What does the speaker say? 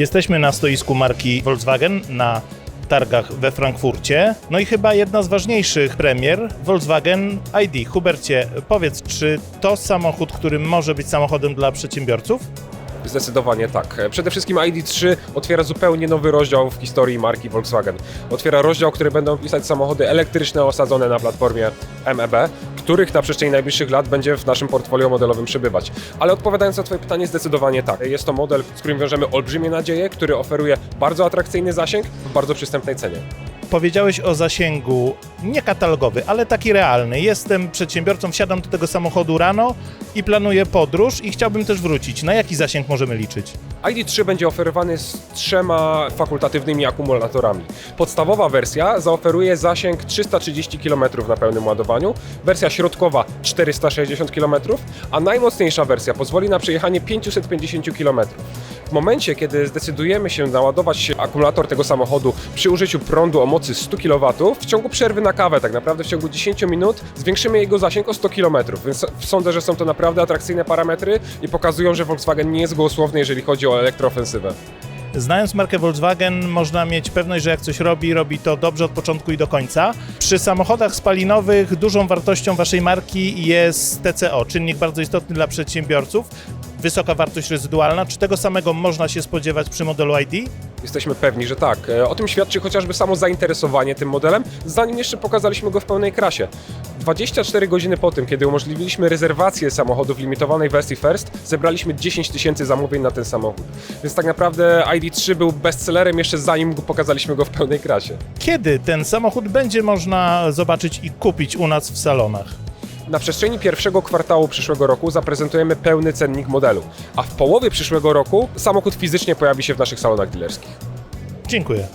Jesteśmy na stoisku marki Volkswagen na targach we Frankfurcie. No i chyba jedna z ważniejszych premier Volkswagen ID. Hubercie, powiedz, czy to samochód, który może być samochodem dla przedsiębiorców? Zdecydowanie tak. Przede wszystkim ID3 otwiera zupełnie nowy rozdział w historii marki Volkswagen. Otwiera rozdział, który będą pisać samochody elektryczne osadzone na platformie MEB, których na przestrzeni najbliższych lat będzie w naszym portfolio modelowym przybywać. Ale odpowiadając na Twoje pytanie, zdecydowanie tak. Jest to model, z którym wiążemy olbrzymie nadzieje, który oferuje bardzo atrakcyjny zasięg w bardzo przystępnej cenie. Powiedziałeś o zasięgu nie katalogowy, ale taki realny. Jestem przedsiębiorcą, wsiadam do tego samochodu rano i planuję podróż i chciałbym też wrócić. Na jaki zasięg możemy liczyć? ID3 będzie oferowany z trzema fakultatywnymi akumulatorami. Podstawowa wersja zaoferuje zasięg 330 km na pełnym ładowaniu, wersja środkowa 460 km, a najmocniejsza wersja pozwoli na przejechanie 550 km. W momencie, kiedy zdecydujemy się naładować akumulator tego samochodu przy użyciu prądu o mocy 100 kW, w ciągu przerwy na kawę, tak naprawdę w ciągu 10 minut, zwiększymy jego zasięg o 100 km. Więc sądzę, że są to naprawdę atrakcyjne parametry i pokazują, że Volkswagen nie jest gołosłowny, jeżeli chodzi o elektroofensywę. Znając markę Volkswagen, można mieć pewność, że jak coś robi, robi to dobrze od początku i do końca. Przy samochodach spalinowych dużą wartością waszej marki jest TCO, czynnik bardzo istotny dla przedsiębiorców. Wysoka wartość rezydualna. Czy tego samego można się spodziewać przy modelu ID? Jesteśmy pewni, że tak. E, O tym świadczy chociażby samo zainteresowanie tym modelem, zanim jeszcze pokazaliśmy go w pełnej krasie. 24 godziny po tym, kiedy umożliwiliśmy rezerwację samochodu w limitowanej wersji First, zebraliśmy 10 tysięcy zamówień na ten samochód. Więc tak naprawdę ID3 był bestsellerem jeszcze zanim pokazaliśmy go w pełnej krasie. Kiedy ten samochód będzie można zobaczyć i kupić u nas w salonach? Na przestrzeni pierwszego kwartału przyszłego roku zaprezentujemy pełny cennik modelu, a w połowie przyszłego roku samochód fizycznie pojawi się w naszych salonach dealerskich. Dziękuję.